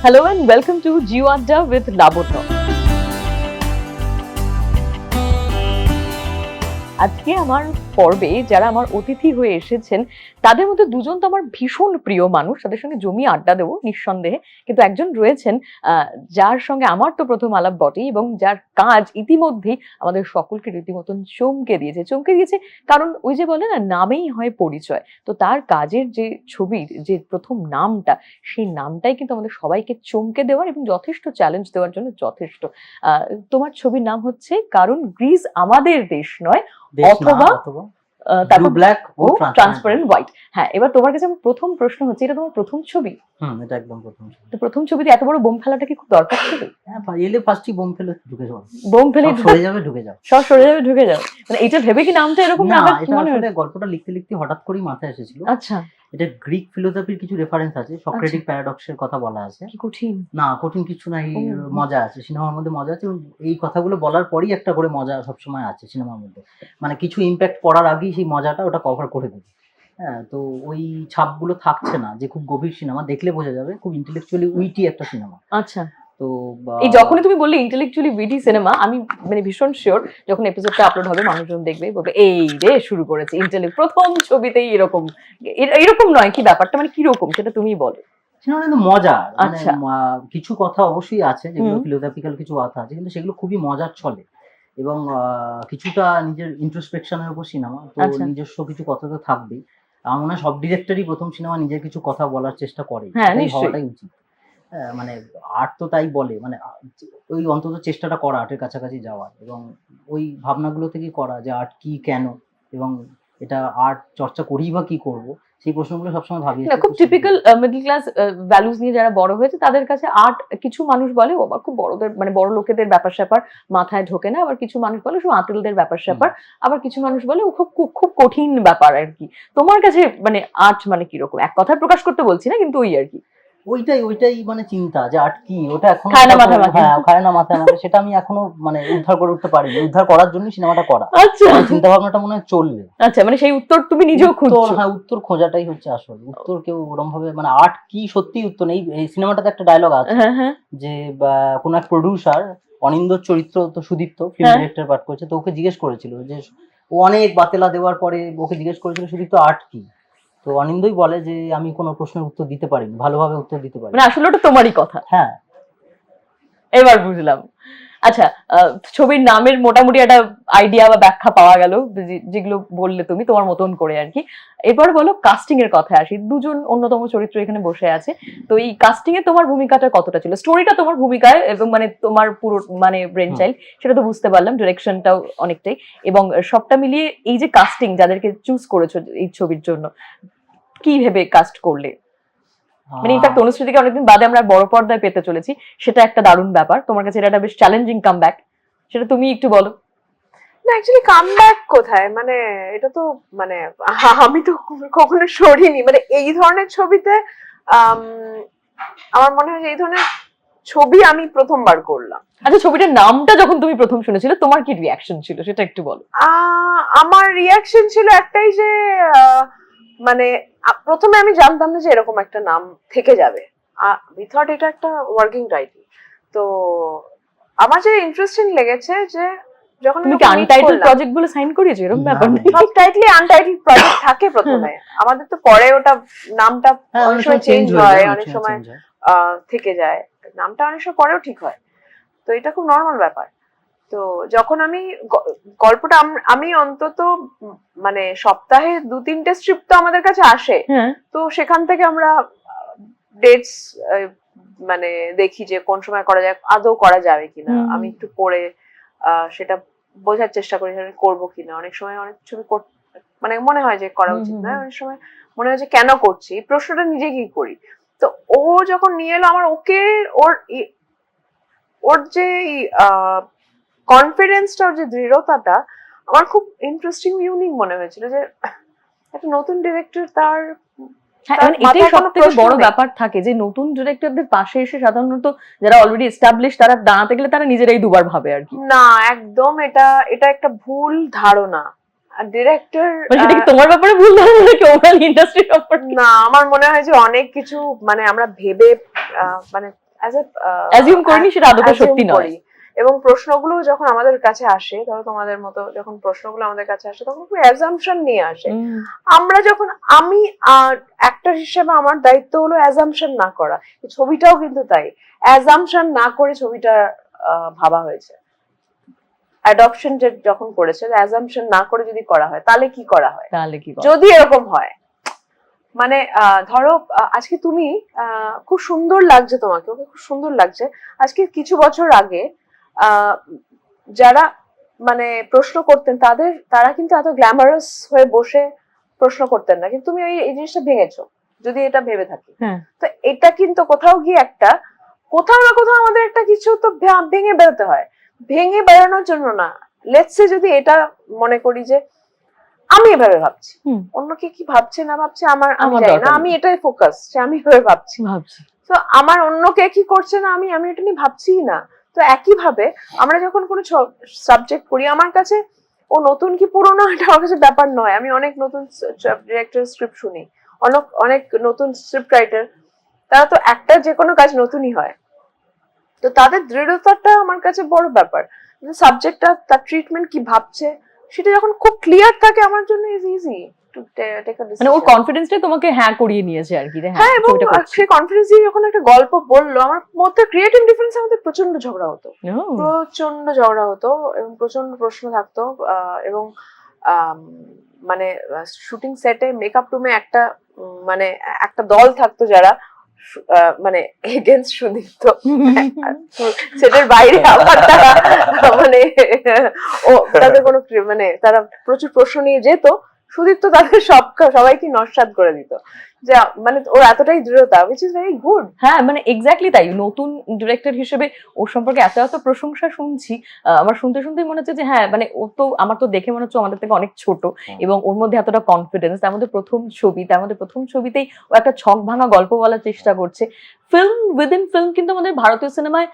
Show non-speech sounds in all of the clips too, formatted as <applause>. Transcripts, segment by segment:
Hello and welcome to Geo Adda with Labotno. আজকে আমার পর্বে যারা আমার অতিথি হয়ে এসেছেন তাদের মধ্যে দুজন তো আমার ভীষণ প্রিয় মানুষ। তাদের সঙ্গে জমি আড্ডা দেবো নিঃসন্দেহে। কিন্তু একজন রয়েছেন যার সঙ্গে আমার তো প্রথম আলাপ বটেই এবং যার কাজ ইতিমধ্যেই আমাদের সকলকে রীতিমতন চমকে দিয়েছে। চমকে দিয়েছে কারণ ওই যে বলে না নামেই হয় পরিচয়। তো তার কাজের যে ছবির যে প্রথম নামটা সেই নামটাই কিন্তু আমাদের সবাইকে চমকে দেওয়ার এবং যথেষ্ট চ্যালেঞ্জ দেওয়ার জন্য যথেষ্ট। আহ, তোমার ছবির নাম হচ্ছে কারণ গ্রিস আমাদের দেশ নয় অথবা- তারপর ব্ল্যাক ও ট্রান্সপারেন্ট হোয়াইট হ্যাঁ এবার তোমার কাছে আমার প্রথম প্রশ্ন হচ্ছে এটা তোমার প্রথম ছবি? হুম এটা একদম প্রথম তো প্রথম ছবিতে এত বড় বোম ফেলাটা কি খুব দরকার ছিল? হ্যাঁ এলে ফার্স্টই বোম ফেলে ঢুকে যাও বোম ফেলে সরে যাবে ঢুকে যাও। সব সরে যাবে ঢুকে যাও মানে এটা ভেবে কি নামটা এরকম না মনে গল্পটা লিখতে লিখতে হঠাৎ করেই মাথায় এসেছিল। আচ্ছা। এটা গ্রিক ফিলোসফির কিছু রেফারেন্স আছে সক্রেটিক প্যারাডক্সের কথা বলা আছে। কঠিন। না কঠিন কিছু না এই মজা আছে সিনেমার মধ্যে মজা আছে এই কথাগুলো বলার পরই একটা করে মজা সবসময় আছে সিনেমার মধ্যে। মানে কিছু ইম্প্যাক্ট পড়ার আগেই সেই মজাটা ওটা কভার করে দেবে। হ্যাঁ তো ওই ছাপগুলো থাকছে না যে খুব গভীর সিনেমা দেখলে বোঝা যাবে খুব ইন্টেলেকচুয়ালি উইটি একটা সিনেমা। আচ্ছা। তো এই যখনই তুমি বললে ইন্টেলেকচুয়ালি বিডি সিনেমা আমি মানে ভীষণ শিওর যখন এপিসোডটা আপলোড হবে মানুষজন দেখবে বলবে এই রে শুরু করেছে ইন্টেলেক্ট প্রথম ছবিতেই এরকম। এরকম নয় কি ব্যাপারটা মানে কি রকম সেটা তুমি বলো। মজা মানে আচ্ছা। কিছু কথা অবশ্যই আছে যেগুলো ফিলোসফিক্যাল কিছু কথা আছে কিন্তু সেগুলো খুবই মজার চলে এবং আহ, কিছুটা নিজের ইন্ট্রোস্পেকশনের উপর সিনেমা তো আচ্ছা। নিজস্ব কিছু কথা তো থাকবেই। আমার মনে হয় সব ডিরেক্টরই প্রথম সিনেমা নিজের কিছু কথা বলার চেষ্টা করে। হ্যাঁ, হওয়াটাই উচিত। মানে আর্ট তো তাই বলে মানে ওই অন্তত চেষ্টাটা করা আর্টের কাছাকাছি যাওয়ার এবং ওই ভাবনাগুলো থেকে করা যে আর্ট কি কেন এবং এটা আর্ট চর্চা করি বা কি করব সেই প্রশ্নগুলো সবসময় ভাবি খুব টিপিক্যাল মিডল ক্লাস ভ্যালুস নিয়ে যারা বড় হয়েছে তাদের কাছে আর্ট কিছু মানুষ বলে ও খুব বড়দের মানে বড় লোকেদের ব্যাপার স্যাপার মাথায় ঢোকে না আবার কিছু মানুষ বলে সব আঁতিলদের ব্যাপার স্যাপার আবার কিছু মানুষ বলে ও খুব খুব খুব কঠিন ব্যাপার আর কি। তোমার কাছে মানে আর্ট মানে কীরকম এক কথায় প্রকাশ করতে বলছি না কিন্তু ওই আর কি। ওইটাই ওইটাই মানে চিন্তা যে আর্ট কি? ওটা এখনও খায় না উদ্ধার মাথায় হ্যাঁ খায় না মাথায় মাথায়। সেটা আমি এখনও মানে উদ্ধার করে উঠতে পারিনি। উদ্ধার করার জন্য সিনেমাটা করা। আচ্ছা। চিন্তা ভাবনাটা মনে হয় চলবে। আচ্ছা মানে সেই উত্তর তুমি নিজেও খুঁজছো? হ্যাঁ উত্তর খোঁজাটাই হচ্ছে আসল। উত্তর কেউ ওরম ভাবে মানে আর্ট কি সত্যি উত্তর নেই। এই সিনেমাটাতে একটা ডায়লগ আছে হ্যাঁ হ্যাঁ। যে বা, কোনো এক প্রডিউসার অনিন্দর চরিত্র তো সুদীপ্ত ফিল্ম। ডিরেক্টর পাঠ করেছে। তো ওকে জিজ্ঞেস করেছিল যে ও অনেক বাতেলা দেওয়ার পরে ওকে জিজ্ঞেস করেছিল সুদীপ্ত আর্ট কি? তো অনিন্দই বলে যে আমি কোনো প্রশ্নের উত্তর দিতে পারিনি ভালোভাবে উত্তর দিতে পারি মানে আসলে ওটা তোমারই কথা। হ্যাঁ। এবার বুঝলাম। আচ্ছা ছবির নামের মোটামুটি একটা আইডিয়া বা ব্যাখ্যা পাওয়া গেল যে- যেগুলো বললে তুমি তোমার মতন করে আর কি। এবার বলো কাস্টিং এর কথায় আসি। দুজন অন্যতম চরিত্র এখানে বসে আছে। তো এই কাস্টিং এ তোমার ভূমিকাটা কতটা ছিল? স্টোরিটা তোমার ভূমিকায় এবং মানে তোমার পুরো মানে ব্রেন চাইল্ড সেটা তো বুঝতে পারলাম ডিরেকশনটাও অনেকটাই। এবং সবটা মিলিয়ে এই যে কাস্টিং যাদেরকে চুজ করেছ এই ছবির জন্য কি ভেবে কাস্ট করলে? মানে ইনফ্যাক্ট অনুশ্রীতিকে অনেকদিন বাদে আমরা বড় পর্দায় পেতে চলেছি। সেটা একটা দারুণ ব্যাপার। তোমার কাছে এটা বেশ চ্যালেঞ্জিং কামব্যাক সেটা তুমি একটু বলো। না অ্যাকচুয়ালি কামব্যাক কোথায়? মানে এটা তো মানে আমি তো কখনো সরিনি। মানে এই ধরনের ছবিতে আমার মনে হয় যে এই ধরনের ছবি আমি প্রথমবার করলাম। আচ্ছা ছবিটার নামটা যখন তুমি প্রথম শুনেছিলে তোমার কি রিয়াকশন ছিল? সেটা একটু বলো। আহ, আমার রিয়াকশন ছিল একটাই যে আহ, মানে প্রথমে আমি জানতাম না যে এরকম একটা নাম থেকে যাবে। উই থট এটা একটা ওয়ার্কিং টাইটেল তো আমার যে ইন্টারেস্টিং লেগেছে যে যখন আমি আনটাইটেল প্রজেক্টগুলো সাইন করিয়েছো? এরকম ব্যাপার নেই সব টাইটলি আনটাইটেল প্রজেক্ট থাকে প্রথমে। <laughs> আমাদের তো পরে ওটা নামটা হ্যাঁ, অনেক সময় চেঞ্জ হয় অনেক সময় আহ, থেকে যায়। নামটা অনেক সময় পরেও ঠিক হয়। তো এটা খুব নর্মাল ব্যাপার। তো যখন আমি গল্পটা আমি অন্তত মানে সপ্তাহে দু তিনটে স্ক্রিপ্ট তো আমাদের কাছে আসে। হ্যাঁ। তো সেখান থেকে আমরা ডেটস মানে দেখি যে কোন সময় করা যায় আদৌ করা যাবে কিনা। আমি একটু পড়ে আহ, সেটা বোঝার চেষ্টা করি করব কিনা। অনেক সময় অনেক ছবি কর- মানে মনে হয় যে করা উচিত নয়। অনেক সময় মনে হয় যে কেন করছি? এই প্রশ্নটা নিজে কি করি? তো ও যখন নিয়ে এলো আমার ওকে ওর ওর যে কনফিডেন্সটা ওর যে দৃঢ়তাটা আমার খুব ইন্টারেস্টিং ইউনিক মনে হয়েছিল যে একটা নতুন ডিরেক্টর তার হ্যাঁ মানে এটাই সব থেকে বড় ব্যাপার থাকে যে নতুন ডিরেক্টরদের পাশে এসে সাধারণত যারা অলরেডি এস্টাবলিশ তারা দাঁড়াতে গেলে তারা নিজেরাই দুবার ভাবে আর কি। না একদম এটা এটা একটা ভুল ধারণা। ডিরেক্টর মানে সেটা কি তোমার ব্যাপারে ভুল ধারণা নাকি ওভারঅল ইন্ডাস্ট্রি ব্যাপারে? না আমার মনে হয় যে অনেক কিছু মানে আমরা ভেবে মানে অ্যাজ এ অ্যাজিউম করিনি সেটা আদতে সত্যি নয়। এবং প্রশ্নগুলো যখন আমাদের কাছে আসে ধরো তোমাদের মতো যখন প্রশ্নগুলো আমাদের কাছে আসে তখন খুব অ্যাজাম্পশন নিয়ে আসে। আমরা যখন আমি অ্যাক্টর হিসেবে আমার দায়িত্ব হলো অ্যাজামশন না করা ছবিটাও কিন্তু তাই। অ্যাজাম্পশন না করে ছবিটা ভাবা হয়েছে। অ্যাডপশন যখন করেছে অ্যাজাম্পশন না করে যদি করা হয় তাহলে কি করা হয়? তাহলে কি যদি এরকম হয় মানে আহ, ধরো আজকে তুমি আহ, খুব সুন্দর লাগছে তোমাকে ওকে খুব সুন্দর লাগছে। আজকে কিছু বছর আগে যারা মানে প্রশ্ন করতেন তাদের তারা কিন্তু এত গ্ল্যামারাস হয়ে বসে প্রশ্ন করতেন না। কিন্তু তুমি ওই এই জিনিসটা ভেঙেছো যদি এটা ভেবে থাকি। হ্যাঁ। তো এটা কিন্তু কোথাও গিয়ে একটা কোথাও না কোথাও আমাদের একটা কিছু তো ভেঙে বেরোতে হয়। ভেঙে বেরোনোর জন্য না। লেটসে যদি এটা মনে করি যে আমি এভাবে ভাবছি। অন্য কে কি ভাবছে না ভাবছে আমার আমি জানি না। আমি এটাই ফোকাস যে আমি এভাবে ভাবছি। ভাবছি। তো আমার অন্য কে কি করছে না আমি আমি এটা নিয়ে ভাবছিই না। তো একই ভাবে আমরা যখন কোনো সাবজেক্ট পড়ি, আমার কাছে, ও, নতুন কি পুরোনো? এটা আমার কাছে ব্যাপার নয়। আমি অনেক নতুন ডিরেক্টর স্ক্রিপ্ট শুনি। অনেক অনেক নতুন স্ক্রিপ্ট রাইটার তারা তো একটা যে কোনো কাজ নতুনই হয়। তো তাদের দৃঢ়তাটা আমার কাছে বড় ব্যাপার। সাবজেক্টটা তার ট্রিটমেন্ট কি ভাবছে, সেটা যখন খুব ক্লিয়ার থাকে, আমার জন্য ইজ ইজি মানে ওর কনফিডেন্সটাই তোমাকে হ্যাঁ করিয়ে নিয়েছে আর কি হ্যাঁ এবং সেই কনফিডেন্স দিয়ে যখন একটা গল্প বলল আমার মধ্যে ক্রিয়েটিভ ডিফারেন্স আমাদের প্রচণ্ড ঝগড়া হতো। প্রচণ্ড ঝগড়া হতো এবং প্রচণ্ড প্রশ্ন থাকতো এবং মানে শুটিং সেটে মেকআপ রুমে একটা মানে একটা দল থাকতো যারা মানে এগেনস্ট সুদীপ্ত। <laughs> সেটার বাইরে আবার তারা মানে ও তাদের কোনো মানে তারা প্রচুর প্রশ্ন নিয়ে যেত সুদীপ্ত তাদের সব সবাইকে নস্বাত করে দিত। যে মানে ওর এতটাই দৃঢ়তা উইচ ইজ ভেরি গুড হ্যাঁ মানে এক্স্যাক্টলি তাই। নতুন ডিরেক্টর হিসেবে ওর সম্পর্কে এত এত প্রশংসা শুনছি আমার শুনতে শুনতেই মনে হচ্ছে যে হ্যাঁ মানে ও তো আমার তো দেখে মনে হচ্ছে আমাদের থেকে অনেক ছোট এবং ওর মধ্যে এতটা কনফিডেন্স তার মধ্যে প্রথম ছবি তার মধ্যে প্রথম ছবিতেই ও একটা ছক ভাঙা গল্প বলার চেষ্টা করছে। ফিল্ম উইদিন ফিল্ম কিন্তু আমাদের ভারতীয় সিনেমায়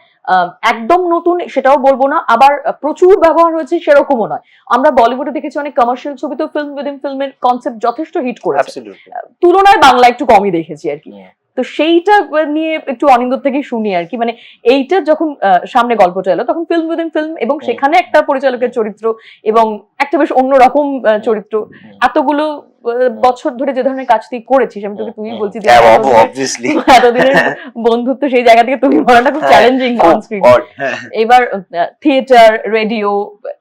একদম নতুন সেটাও বলব না আবার প্রচুর ব্যবহার হয়েছে সেরকমও নয়। আমরা বলিউডে দেখেছি অনেক কমার্শিয়াল ছবিতেও ফিল্ম উইদিন ফিল্মের কনসেপ্ট যথেষ্ট হিট করেছে। অ্যাবসলিউটলি তুলনায় বাংলা একটু কমই দেখেছি আর কি। তো সেইটা নিয়ে একটু অনিন্দর থেকেই শুনি আর কি। মানে এইটা যখন সামনে গল্পটা এলো তখন ফিল্ম উইদিন ফিল্ম এবং সেখানে একটা পরিচালকের চরিত্র এবং একটা বেশ অন্যরকম চরিত্র। এতগুলো বছর ধরে যে ধরনের কাজ তুই করেছিস আমি তোকে তুমি বলছি <laughs> এতদিনের- বন্ধুত্ব সেই জায়গা থেকে তুমি বলাটা খুব চ্যালেঞ্জিং হ্যাঁ। এবার থিয়েটার রেডিও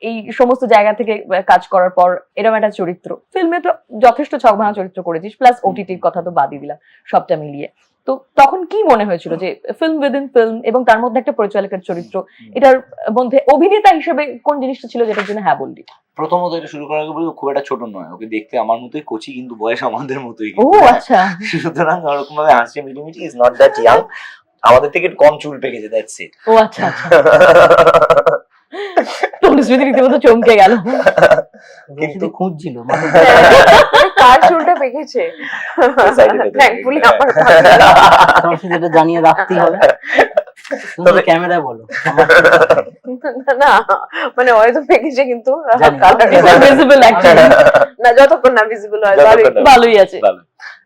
এই সমস্ত জায়গা থেকে কাজ করার পর এরকম একটা চরিত্র। ফিল্মে তো যথেষ্ট ছক ভাঙা চরিত্র করেছিস প্লাস ওটিটির কথা তো বাদই দিলাম সবটা মিলিয়ে। তো তখন কি মনে হয়েছিল যে ফিল্ম উইদিন ফিল্ম এবং তার মধ্যে একটা পরিচালকের চরিত্র এটার মধ্যে অভিনেতা হিসেবে কোন জিনিসটা ছিল যেটার জন্য হ্যাঁ বললি? প্রথমত এটা শুরু করার আগে বলি খুব একটা ছোট নয়। ওকে দেখতে আমার মতোই কচি কিন্তু বয়স আমাদের মতোই ও আচ্ছা। সুতরাং ওরকম ভাবে হাসি মিটিমিটি ইজ নট দ্যাট ইয়াং আমাদের থেকে কম চুল পেকেছে দ্যাটস ইট ও আচ্ছা। <laughs> রীতিমতো চমকে গেল। <laughs> কিন্তু খুঁজছিল মানে <laughs> কার চুলটা পেকেছে? থ্যাঙ্কফুলি আমার। <laughs> তোমার জানিয়ে রাখতেই হবে। তবে- ক্যামেরায় বলো। না মানে হয়তো পেকেছে কিন্তু ভিজিবল না। যতক্ষণ না ভিজিবল হয় ভালোই। আছে।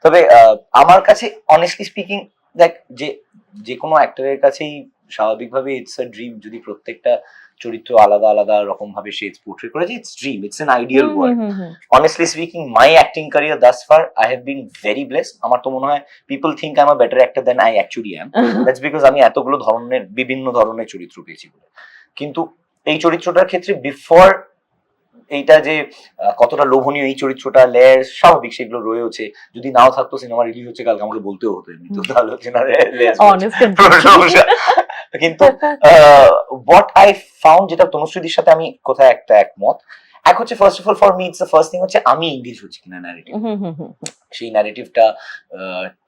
তবে আহ, আমার কাছে অনেস্টলি স্পিকিং দেখ যে যে কোনো অ্যাক্টরের কাছেই স্বাভাবিকভাবে ইটস আ ড্রিম যদি প্রত্যেকটা চরিত্র আলাদা আলাদা রকম ভাবে সে পোর্ট্রেট করেছে it's dream it's an ideal world honestly speaking, my acting career thus far, I have been very blessed. আমার তো মনে হয় people think I better actor than I actually am. Hmm. <laughs> That's because আমি এতগুলো ধরনের বিভিন্ন ধরনের চরিত্র পেয়েছি বলে। কিন্তু এই চরিত্রটার ক্ষেত্রে বিফোর এইটা যে কতটা লোভনীয় এই চরিত্রটা লেয়ার স্বাভাবিক সেগুলো রয়েছে যদি নাও থাকতো সিনেমা রিলিজ হচ্ছে কালকে আমাকে বলতেও হতো এমনি। তো তাহলে হচ্ছে না <laughs> কিন্তু হোয়াট আই ফাউন্ড যেটা তনুশ্রীদির সাথে আমি কোথায় একটা একমত এক হচ্ছে first of all for me it's the first thing হচ্ছে আমি ইংলিশ হচ্ছি কিনা ন্যারেটিভ হুম, হুম, হুম, হুম। সেই ন্যারেটিভটা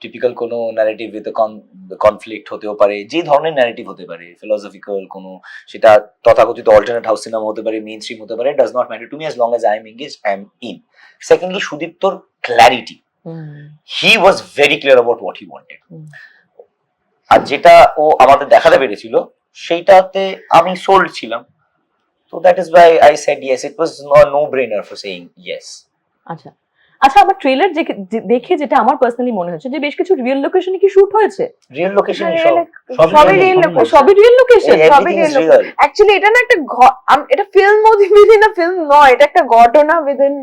টিপিক্যাল কোনো ন্যারেটিভ উইথ কনফ্লিক্ট হতেও পারে যে ধরনের ন্যারেটিভ হতে পারে ফিলোসফিক্যাল কোনো সেটা তথাকথিত অল্টারনেট হাউস সিনেমা হতে পারে মেইন স্ট্রিম হতে পারে does not matter to me as long as I am engage I am in secondly সুদীপ্তর clarity. He was very clear about what he wanted. আর যেটা ও আমাদের দেখাতে পেরেছিল সেইটাতে আমি সোল্ড ছিলাম। তো that is why I said yes it was no brainer for saying yes আচ্ছা। আচ্ছা আমার ট্রেলার দেখে যেটা আমার পার্সোনালি মনে হচ্ছে যে বেশ কিছু রিয়েল লোকেশনে কি শুট হয়েছে? রিয়েল লোকেশন হ্যাঁ, সব সবই রিয়েল লোকেশন। সবই রিয়েল লোকেশন সবই রিয়েল অ্যাকচুয়ালি এটা না একটা এটা ফিল্ম উইদিন ফিল্ম নয় এটা একটা ঘটনা উইদিন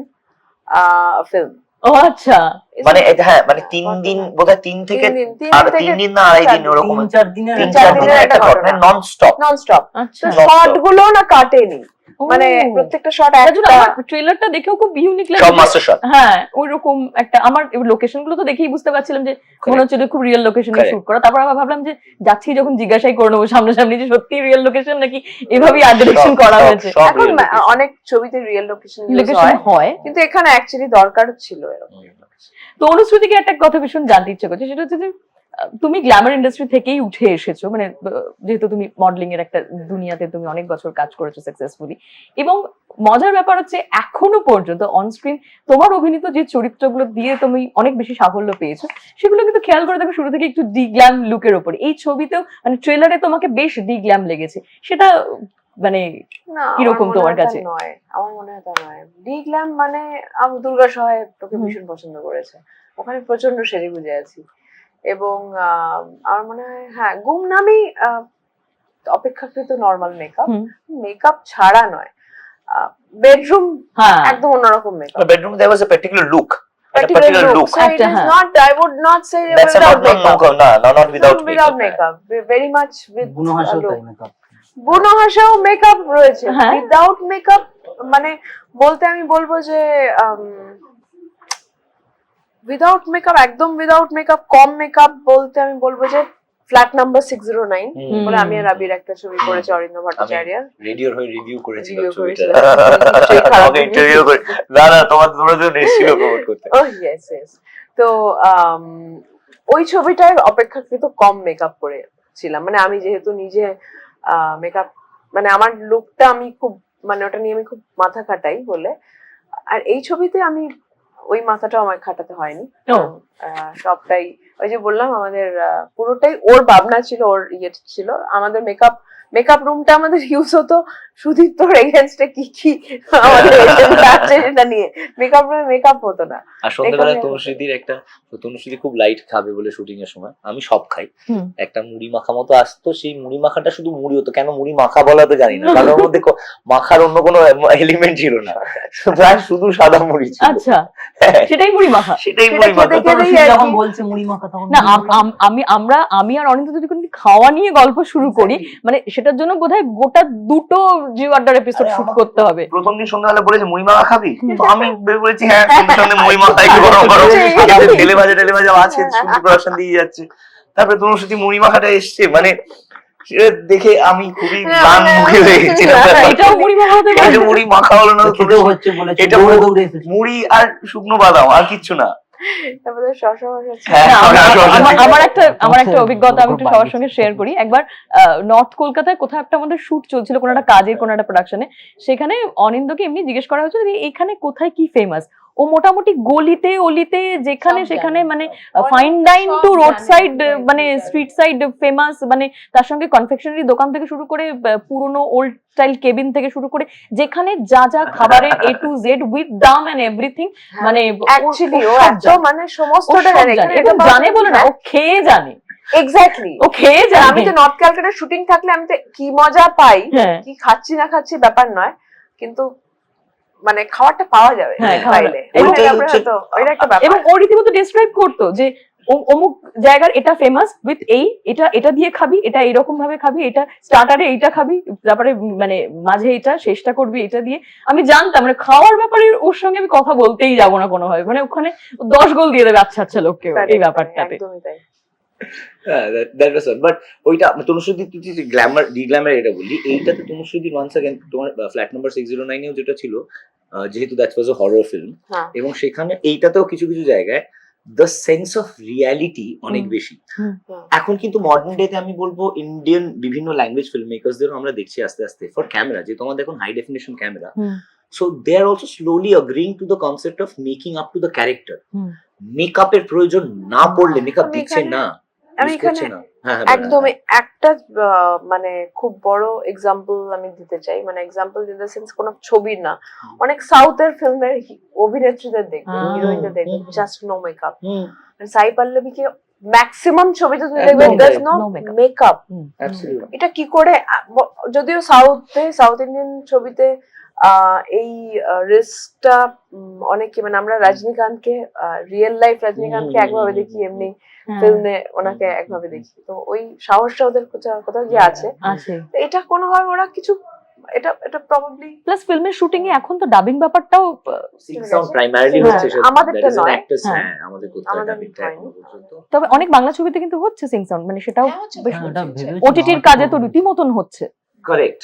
ফিল্ম ও আচ্ছা। মানে এটা হ্যাঁ মানে তিন দিন বোধহয় তিন থেকে তিন তিন আর তিন থেকে দিন না আড়াই দিন ওরকম তিন চার দিনের একটা ঘটনা। নন স্টপ নন স্টপ আচ্ছা। শর্টগুলো না কাটেনি। মানে প্রত্যেকটা জন্য একটা ট্রেলারটা দেখেও খুব ইউনিক সব মাস্টার শট হ্যাঁ ওই রকম একটা আমার লোকেশনগুলো তো দেখেই বুঝতে পারছিলাম যে মনে হচ্ছে খুব রিয়েল লোকেশনে. শুট করা। তারপর আবার ভাবলাম যে যাচ্ছি যখন জিজ্ঞাসাই করে নেব সামনাসামনি যে সত্যি রিয়েল লোকেশন নাকি এভাবেই আর্ট ডিরেকশন করা হয়েছে। এখন অনেক ছবিতে রিয়েল লোকেশন লোকেশন হয় কিন্তু এখানে অ্যাকচুয়ালি দরকার ছিল এরকম। তো অনুশ্রুতিকে একটা কথা ভীষণ জানতে ইচ্ছে করছে সেটা হচ্ছে যে তুমি গ্ল্যামার ইন্ডাস্ট্রি থেকেই উঠে এসেছ মানে যেহেতু তুমি মডেলিং এর একটা দুনিয়াতে তুমি অনেক বছর কাজ করেছ সাকসেসফুলি এবং মজার ব্যাপার হচ্ছে এখনও পর্যন্ত অনস্ক্রিন তোমার অভিনীত যে চরিত্রগুলো দিয়ে তুমি অনেক বেশি সাফল্য পেয়েছ সেগুলো কিন্তু খেয়াল করে দেখো শুরু থেকে একটু ডি গ্ল্যাম লুকের ওপর এই ছবিতেও মানে ট্রেলারে তোমাকে বেশ ডি গ্ল্যাম লেগেছে। সেটা মানে কীরকম তোমার কাছে? নয়। আমার মনে হয় তা নয়। ডি গ্ল্যাম মানে আমি দুর্গা সহায় তোকে ভীষণ পছন্দ করেছে। ওখানে প্রচণ্ড সেরে বুঝে আছি। এবং আহ, আমার মনে হয় হ্যাঁ গুমনামি আহ, অপেক্ষাকৃত নর্মাল মেকআপ মেকআপ ছাড়া নয় বেডরুম হ্যাঁ একদম অন্যরকম makeup bedroom there was a particular look particular particular look. So it is হ্যাঁ। not, I would not say that's without not makeup. No না না not without Not without makeup. Very much with গুণ a তাই makeup বুনো হাসাও makeup রয়েছে হ্যাঁ। Without makeup মানে বলতে আমি বলব যে উইদাউট মেকআপ একদম উইদাউট মেকআপ কম মেকআপ বলতে আমি বলব যে flat number six zero nine. বলে আমি আর রাবির একটা ছবি করেছি অরিন্দ ভট্টাচার্য। রেডিওর হয়ে রিভিউ <laughs> আমাকে ইন্টারভিউ করে না না তোমার তোমরা <laughs> তো এসেছিল প্রমোট করতে। ও ইয়েস ইয়েস তো ওই ছবিটায় অপেক্ষাকৃত কম মেকআপ করেছিলাম। মানে আমি যেহেতু নিজে মেকআপ মানে আমার লুকটা আমি খুব মানে ওটা নিয়ে আমি খুব মাথা খাটাই বলে। আর এই ছবিতে আমি ওই মাথাটাও আমার খাটাতে হয়নি। আহ, সবটাই ওই যে বললাম আমাদের পুরোটাই ওর ভাবনা ছিল ওর ইয়ে ছিল। আমাদের মেকআপ মেকআপ রুমটা আমাদের ইউজ হতো সুদীপ্তর এগেনস্টে কি কি আমাদের আছে সেটা নিয়ে। মেকআপ রুমে মেকআপ হতো না। আর সন্ধ্যাবেলা তনুশ্রীদির একটা তনুশ্রীদি খুব লাইট খাবে বলে শুটিং এর সময়। আমি সব খাই। হুম। একটা মুড়ি মাখা মতো আসতো সেই মুড়ি মাখাটা শুধু মুড়ি হতো। কেন মুড়ি মাখা বলা তো জানি না। কারণ ওর মধ্যে মাখার অন্য কোনো এলিমেন্ট ছিল না। প্রায় শুধু সাদা মুড়ি ছিল। আচ্ছা। সেটাই মুড়ি মাখা। সেটাই মুড়ি মাখা। তনুশ্রী যখন বলছে মুড়ি মাখা তখন না আম- আমরা আমি আর অনিন্দ যদি কোনো খাওয়া নিয়ে গল্প শুরু করি মানে সেটার জন্য বোধহয় গোটা দুটো জিও আড্ডার এপিসোড শুট করতে হবে। প্রথম দিন সন্ধ্যাবেলা বলেছে মুড়ি খাবি? তো আমি বের বলেছি হ্যাঁ সন্ধ্যে সন্ধ্যে মুড়ি মাখা একটু গরম গরম তেলে ভাজা টেলে ভাজা আছে প্রোডাকশন দিয়ে যাচ্ছে। তারপরে তনুশ্রী মুড়ি মাখাটা এসছে মানে দেখে আমি খুবই হ্যাঁ, গান মানে- মুখে হয়ে গেছিলাম। এটাও মুড়ি মাখা হলো না হচ্ছে এটা মুড়ি আর শুকনো বাদাম আর কিচ্ছু না। হ্যাঁ, আমার- একটা আমার একটা আচ্ছা, অভিজ্ঞতা আমি একটু সবার সঙ্গে শেয়ার করি। একবার নর্থ কলকাতায় কোথাও একটা আমাদের শুট চলছিল কোনো একটা কাজের কোনো একটা প্রোডাকশনে সেখানে অনিন্দকে এমনি জিজ্ঞেস করা হয়েছিল যে এখানে কোথায় কি ফেমাস ও মোটামুটি গলিতে অলিতে যেখানে সেখানে মানে fine dine to road side মানে স্ট্রিট সাইড ফেমাস মানে তার সঙ্গে কনফেকশনারি দোকান থেকে শুরু করে পুরনো ওল্ড স্টাইল কেবিন থেকে শুরু করে যেখানে যা যা খাবারের এ টু জেড উইথ দাম এন্ড এভরিথিং মানে অ্যাকচুয়ালি ও এত মানে সমস্তটা জানে। বলে না ও খেয়ে জানে। এক্স্যাক্টলি ও খেয়ে জানে আমি তো নর্থ ক্যালকাটা শুটিং থাকলে আমি তো কি মজা পাই হ্যাঁ। কি খাচ্ছি না খাচ্ছি ব্যাপার নয়। কিন্তু মানে খাবারটা পাওয়া যাবে হ্যাঁ, আমরা হচ্ছে- হয়তো ওইটা একটা ব্যাপার। এবং ও রীতিমতো ডিসক্রাইব করতো যে অমুক জায়গার এটা ফেমাস উইথ এই এটা এটা দিয়ে খাবি এটা এরকম ভাবে খাবি এটা স্টার্টারে এইটা খাবি তারপরে মানে মাঝে এটা শেষটা করবি এটা দিয়ে। আমি জানতাম মানে খাওয়ার ব্যাপারে ওর সঙ্গে আমি কথা বলতেই যাব না কোনোভাবে। মানে ওখানে দশ গোল দিয়ে দেবে আচ্ছা আচ্ছা লোককে এই ব্যাপারটাতে। হ্যাঁ দ্যাট ওয়াজ অল বাট ওইটা মানে তনুশ্রুতি তুই যে গ্ল্যামার ডি গ্ল্যামার এটা বললি এইটাতে তনুশ্রুতির ওয়ান্স অ্যাগেন তোমার ফ্ল্যাট নাম্বার সিক্স জিরো নাইনেও যেটা ছিল যেহেতু that was a horror film এবং সেখানে এইটাতেও কিছু কিছু জায়গায় দ্য সেন্স অফ রিয়ালিটি অনেক বেশি। এখন কিন্তু মডার্ন ডেতে আমি বলব ইন্ডিয়ান বিভিন্ন ল্যাঙ্গুয়েজ ফিল্ম মেকার্সদেরও আমরা দেখছি আস্তে আস্তে ফর ক্যামেরা যে আমাদের এখন high definition camera so they are also slowly agreeing to the concept of making up to the character মেকআপের প্রয়োজন না পড়লে মেকআপ দিচ্ছে না। আমি এখানে না। হ্যাঁ, হ্যাঁ, একদমই একটা আহ, মানে খুব বড় এক্সাম্পল আমি দিতে চাই। মানে এক্সাম্পল ইন দ্য সেন্স কোনো ছবির না। অনেক সাউথের ফিল্মের অভিনেত্রীদের দেখবেন হিরোইনদের দেখবেন জাস্ট নো মেকআপ সাই পল্লবীকে ম্যাক্সিমাম ছবিতে তুমি একদম দেখবেন তাই, নো মেকআপ এটা কি করে যদিও সাউথে সাউথ ইন্ডিয়ান ছবিতে এই রিস্কটা অনেকে মানে আমরা রজনীকান্তকে রিয়েল লাইফ রজনীকান্তকে একভাবে দেখি এমনি হ্যাঁ, ফিল্মে ওনাকে একভাবে দেখি তো ওই সাহসটা ওদের কোথাও কোথাও গিয়ে আছে আছে এটা কোনোভাবে ওরা কিছু এটা এটা প্রবাবলি প্লাস ফিল্মের শুটিং এ এখন তো ডাবিং ব্যাপারটাও sound হ্যাঁ, হচ্ছে। আমাদেরটা নয়। হ্যাঁ। হ্যাঁ, আমাদের করতে হয় আমাদের dubbing টা হয়নি। এখনও পর্যন্ত। তবে অনেক বাংলা ছবিতে কিন্তু হচ্ছে সিং সাউন্ড মানে সেটাও হ্যাঁ, বেশ হ্যাঁ, ওটিটির কাজে তো রীতিমতন হচ্ছে Correct.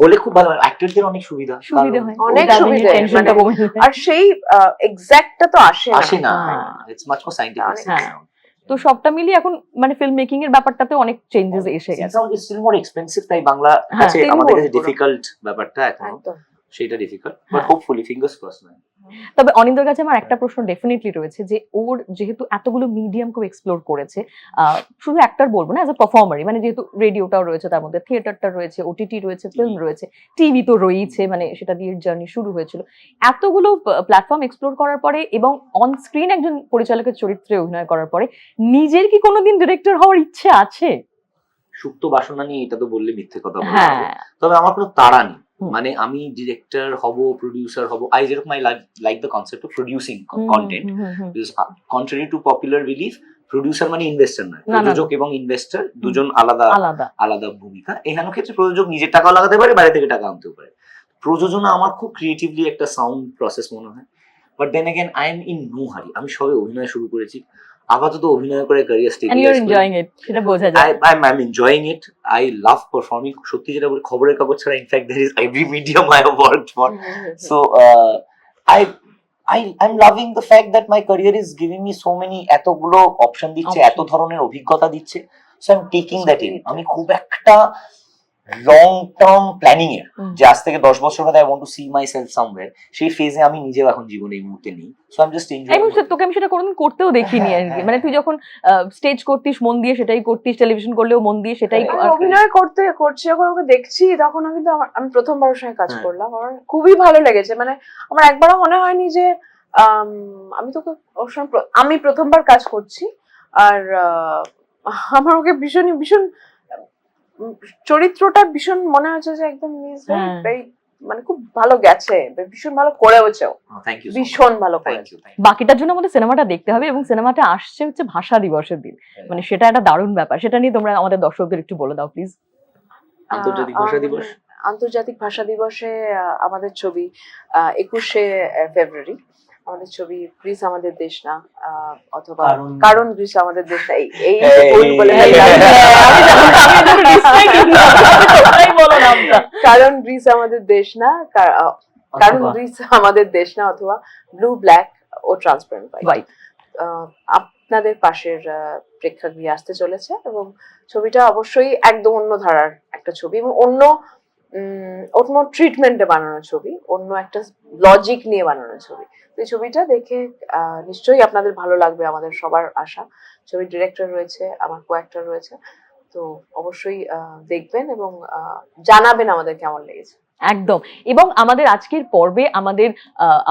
হলে খুব ভালো অ্যাক্টরদের অনেক সুবিধা। সুবিধা হয়। অনেক সুবিধা মানে-। আর সেই এক্স্যাক্টটা তো আসে আসে না। হ্যাঁ। ইটস মাচ মোর সাইন্টিফিক হ্যাঁ। তো সবটা মিলিয়ে এখন মানে ফিল্ম মেকিং এর ব্যাপারটাতে অনেক চেঞ্জেস এসে গেছে। Sound is still more expensive তাই বাংলা হ্যাঁ, কাছে আমাদের কাছে ডিফিকাল্ট ব্যাপারটা এখন। সেটা difficult but. Hopefully fingers cross man তবে অনিন্দর কাছে আমার একটা প্রশ্ন ডেফিনেটলি রয়েছে যে ওর যেহেতু এতগুলো মিডিয়াম খুব এক্সপ্লোর করেছে শুধু অ্যাক্টর বলব না অ্যাজ এ পারফর্মারই মানে যেহেতু রেডিওটাও রয়েছে তার মধ্যে থিয়েটারটা রয়েছে ওটিটি রয়েছে ফিল্ম রয়েছে টিভি তো রয়েছে মানে সেটা দিয়ে জার্নি শুরু হয়েছিল। এতগুলো প্ল্যাটফর্ম এক্সপ্লোর করার পরে এবং অন স্ক্রিন একজন পরিচালকের চরিত্রে অভিনয় করার পরে নিজের কি কোনোদিন ডিরেক্টর হওয়ার ইচ্ছে আছে? সুপ্ত বাসনা নিয়ে এটা তো বললে মিথ্যে কথা বলা হ্যাঁ। তবে আমার কোনো তাড়া নেই। মানে আমি ডিরেক্টর হব প্রডিউসার হব আই যেরকম I like the concept of producing content. Contrary to popular belief producer মানে ইনভেস্টার নয়। প্রযোজক এবং ইনভেস্টার দুজন আলাদা আলাদা। ভূমিকা। এখানে ক্ষেত্রে প্রযোজক নিজের টাকাও লাগাতে পারে বাইরে থেকে টাকা আনতেও পারে। প্রযোজনা আমার খুব ক্রিয়েটিভলি একটা সাউন্ড প্রসেস মনে হয়। But then again I am in no hurry আমি সবে অভিনয় শুরু করেছি। আপাতত অভিনয় করে ক্যারিয়ার এন্ড এনজয়িং ইট সেটা বোঝা যায় I, I'm, I'm enjoying it. I love performing. সত্যি যেটা বলি খবরের কাগজ ছাড়া in fact there is every medium I have worked for. So uh, I I I'm loving the fact that my career is giving me so many এতগুলো option দিচ্ছে এত ধরনের অভিজ্ঞতা দিচ্ছে so I am taking that in আমি খুব একটা long term planning এর যে আজ থেকে দশ বছর বাদে I want to see myself somewhere সেই ফেজে আমি নিজেও এখন জীবনে এই মুহূর্তে নেই। সো আই এম জাস্ট আমি এনজয়িং তোকে আমি সেটা কোনোদিন করতেও দেখিনি আর কি। হ্যাঁ, মানে তুই যখন স্টেজ করতিস মন দিয়ে সেটাই করতিস টেলিভিশন করলেও মন দিয়ে সেটাই আমি অভিনয় করতে করছি যখন ওকে দেখছি তখন আমি কিন্তু আমার- আমি প্রথমবার ওর সঙ্গে কাজ হ্যাঁ। করলাম। আমার খুবই ভালো লেগেছে। মানে আমার একবারও মনে হয়নি যে আম, আমি তোকে ওর সঙ্গে আমি প্রথমবার কাজ করছি। আর আমার ওকে ভীষণ ভীষণ চরিত্রটা ভীষণ মনে হচ্ছে যে একদম very- হ্যাঁ। মানে খুব ভালো গেছে ভীষণ ভালো করেওছেও। থ্যাংক ভীষণ ভালো করেছে। বাকিটার জন্য আমাদের সিনেমাটা দেখতে হবে এবং সিনেমাটা আসছে হচ্ছে ভাষা দিবসের দিন। মানে সেটা একটা দারুণ ব্যাপার। সেটা নিয়ে তোমরা আমাদের দর্শকদের একটু বলে দাও প্লিজ আন্তর্জাতিক ভাষা দিবস? আন্তর্জাতিক ভাষা দিবসে আহ, আমাদের ছবি একুশে ফেব্রুয়ারি। আমাদের ছবি গ্রিস আমাদের দেশ না আহ, অথবা কারণ- গ্রিস আমাদের দেশ না এই। কারণ গ্রিস আমাদের দেশ না কারণ অথবা- গ্রিস আমাদের দেশ না অথবা ব্লু ব্ল্যাক ও ট্রান্সপারেন্ট White. আপনাদের পাশের আহ, প্রেক্ষাগৃহে আসতে চলেছে এবং ছবিটা অবশ্যই একদম অন্য ধারার একটা ছবি এবং অন্য অন্য ট্রিটমেন্টে বানানো ছবি, অন্য একটা লজিক নিয়ে বানানো ছবি। তো এই ছবিটা দেখে নিশ্চয়ই আপনাদের ভালো লাগবে, আমাদের সবার আশা। ছবির ডিরেক্টর রয়েছে, আমার কো রয়েছে। তো অবশ্যই দেখবেন এবং জানাবেন আমাদের কেমন লেগেছে। একদম। এবং আমাদের আজকের পর্বে আমাদের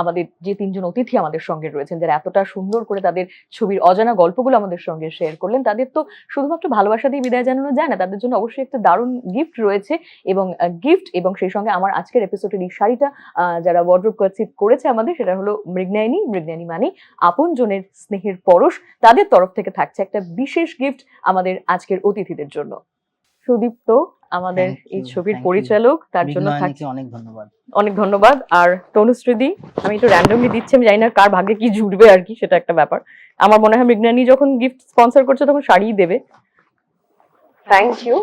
আমাদের যে তিনজন অতিথি আমাদের সঙ্গে রয়েছেন, যারা এতটা সুন্দর করে তাদের ছবির অজানা গল্পগুলো আমাদের সঙ্গে শেয়ার করলেন, তাদের তো শুধুমাত্র ভালোবাসা দিয়ে বিদায় জানানো যায় না, তাদের জন্য অবশ্যই একটা দারুণ গিফট রয়েছে এবং গিফট এবং সেই সঙ্গে আমার আজকের এপিসোডের এই শাড়িটা যারা ওয়ার্ড্রোপ কনসিভ করেছে আমাদের, সেটা হলো মৃগনায়নী মৃগনায়নী মানে আপন জনের স্নেহের পরশ। তাদের তরফ থেকে থাকছে একটা বিশেষ গিফট আমাদের আজকের অতিথিদের জন্য। সুদীপ্ত আমাদের এই ছবির পরিচালক তার জন্য থাকছে অনেক ধন্যবাদ। অনেক ধন্যবাদ। আর তনুশ্রীদি আমি একটু র্যান্ডমলি দিচ্ছি আমি জানি না কার ভাগ্যে কি জুটবে আর কি সেটা একটা ব্যাপার। আমার মনে হয় মৃগনানী যখন গিফট স্পন্সর করছে তখন শাড়ি দেবে। থ্যাংক ইউ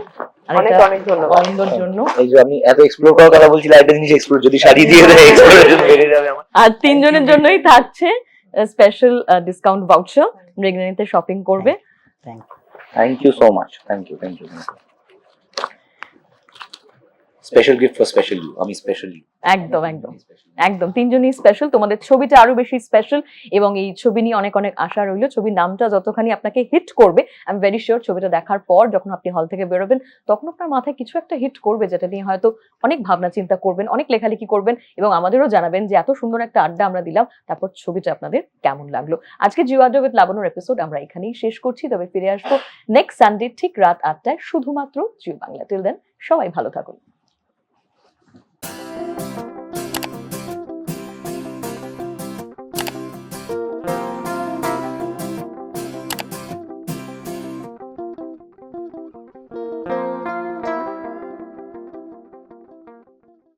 অনেক অনেক ধন্যবাদ। অরিন্দর জন্য। এই যে আমি এত এক্সপ্লোর করার কথা বলছিলাম একটা জিনিস এক্সপ্লোর যদি শাড়ি দিয়ে দেয় <laughs> এক্সপ্লোরেশন বেড়ে যাবে আমার। আর তিনজনের জন্যই থাকছে স্পেশাল ডিসকাউন্ট ভাউচার মৃগনানীতে শপিং করবে। Thank you thank you so much thank you thank you special gift for special you আমি স্পেশাল একদম একদম একদম। তিনজনই স্পেশাল তোমাদের ছবিটা আরও বেশি স্পেশাল এবং এই ছবি নিয়ে অনেক অনেক আশা রইল। ছবির নামটা যতখানি আপনাকে হিট করবে আমি ভেরি শিওর ছবিটা দেখার পর যখন আপনি হল থেকে বেরোবেন, তখন আপনার মাথায় কিছু একটা হিট করবে, যেটা নিয়ে হয়তো অনেক ভাবনা চিন্তা করবেন, অনেক লেখালেখি করবেন এবং আমাদেরও জানাবেন যে এত সুন্দর একটা আড্ডা আমরা দিলাম, তারপর ছবিটা আপনাদের কেমন লাগল। আজকে জিও আড্ডা উইথ লাবণর এপিসোড আমরা এখানেই শেষ করছি, তবে ফিরে আসব নেক্সট সানডে ঠিক রাত আটটায়, শুধুমাত্র জিও বাংলা টিল দেন সবাই ভালো থাকুন।